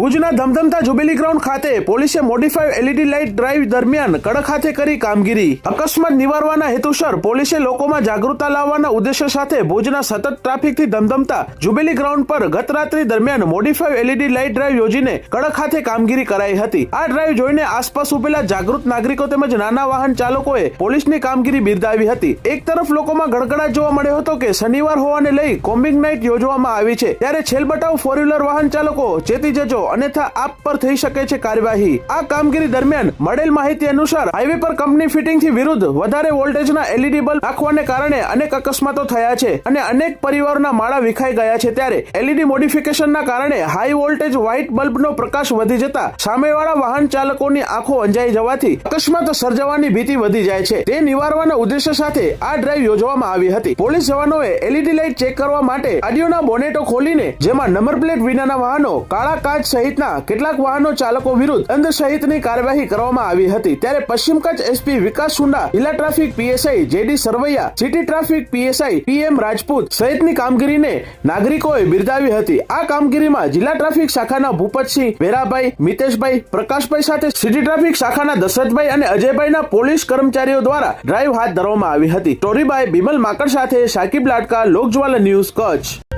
ભુજના ધમધમતા jubilee ground ખાતે પોલીસે મોડિફાઈડ એલઈડી લાઇટ ડ્રાઈવ દરમિયાન કડક હાથે કરી કામગીરી. અકસ્માત નિવારવાના હેતુસર પોલીસે લોકોમાં જાગૃતતા લાવવાના ઉદ્દેશ્ય સાથે ભુજના સતત ટ્રાફિકથી ધમધમતા જુબેલી ગ્રાઉન્ડ પર ગત રાત્રિ દરમિયાન મોડિફાઈડ એલઈડી લાઇટ ડ્રાઈવ યોજીને કડક હાથે કામગીરી કરાઈ હતી. આ ડ્રાઈવ જોઈને આસપાસ ઉભેલા જાગૃત નાગરિકો તેમજ નાના વાહન ચાલકોએ પોલીસની કામગીરી બિરદાવી હતી. એક તરફ લોકોમાં ગડગડાટ જોવા મળ્યો હતો કે શનિવાર હોવાને લઈ કોમ્બિંગ નાઇટ યોજવામાં આવી છે. ત્યારે છેલબટાવ ફોર વ્હીલર વાહન ચાલકો ચેતી જજો અન્યથા આપ પર થઈ શકે છે કાર્યવાહી. આ કામગીરી દરમિયાન મળેલ માહિતી અનુસાર હાઈવે પર કંપની ફિટિંગથી વિરુદ્ધ વધારે વોલ્ટેજના એલઈડી બલ્બ નાખવાને કારણે અનેક અકસ્માતો થયા છે અને અનેક પરિવારોના માળા વિખાઈ ગયા છે ત્યારે એલઈડી મોડિફિકેશનના કારણે હાઈ વોલ્ટેજ વ્હાઇટ બલ્બનો પ્રકાશ વધી જતા સામેવાળા વાહન ચાલકોની આંખો અંજાઈ જવાથી અકસ્માત સર્જવાની ભીતિ વધી જાય છે. તે નિવારવાના ઉદ્દેશ્ય સાથે આ ડ્રાઈવ યોજવામાં આવી હતી. પોલીસ જવાનોએ એલઈડી લાઇટ ચેક કરવા માટે ગાડીઓના બોનેટો ખોલીને જેમાં નંબર પ્લેટ વિનાના વાહનો, કાળા કાચ સહિતના કેટલાક વાહનો ચાલકો વિરુદ્ધ દંડ સહિતની કાર્યવાહી કરવામાં આવી હતી. ત્યારે પશ્ચિમ કચ્છ એસપી વિકાસ સુંડા, જિલ્લા traffic PSI JD Sarvaiya, city traffic PSI PM Rajput સહિતની કામગીરીને નાગરિકોએ બિરદાવી હતી. આ કામગીરીમાં જિલ્લા ટ્રાફિક શાખાના ભૂપતસિંહ, વેરાભાઈ, મિતેશભાઈ, પ્રકાશભાઈ સાથે સિટી ટ્રાફિક શાખાના દશરથભાઈ અને અજયભાઈના પોલીસ કર્મચારીઓ દ્વારા ડ્રાઈવ હાથ ધરવામાં આવી હતી. ટોરીબાઈ બિમલ માકડ સાથે સાકિબ લાટકા, લોકજ્વાલા ન્યૂઝ કચ્છ.